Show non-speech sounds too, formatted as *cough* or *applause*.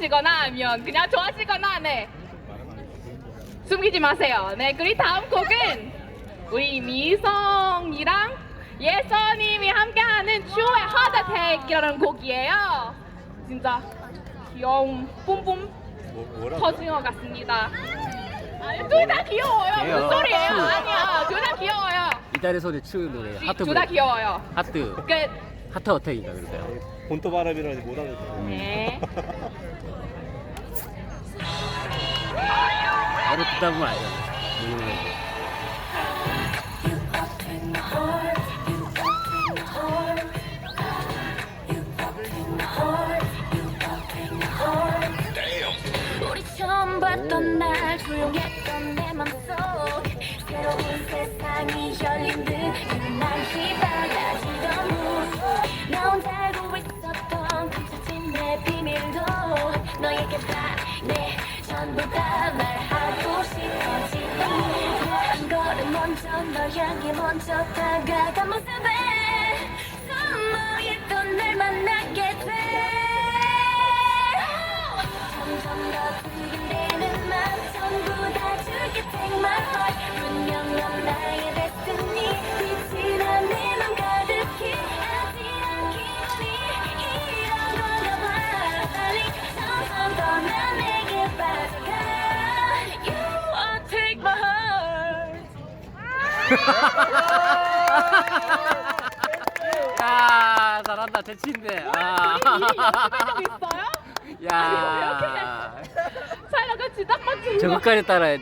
좋아하시거나 하면 그냥 좋아하시거나 네 숨기지 마세요. 네 그리고 다음 곡은 우리 미성이랑 예서님이 함께하는 추후의 하드테이크라는 곡이에요. 진짜 귀여운 뿜뿜? 터진 것 같습니다. 둘다 귀여워요. 귀여워. 무슨 소리예요? 추. 아니야. 둘 다 귀여워요. 이달의 소리 추 노래 하트 둘 다. 귀여워요. 하트 끝. 하트 어택인가 그럴까요? 본토 바람이라니 못 하겠어. 네. *laughs* 바로 듣다 보면 알죠. 음. 우리 처음 봤던 날 조용했던 내 맘속 새로운 전부 다 말하고 싶어지던 한 걸음 먼저 널 향해 먼저 다가간 모습에 숨어있던 날 만나게 돼 점점 더 두근대 야 잘한다 재치인데. 아. 연습해주고 있어요? 야. 살려가 지딱 맞춘 거. 저것까지 따라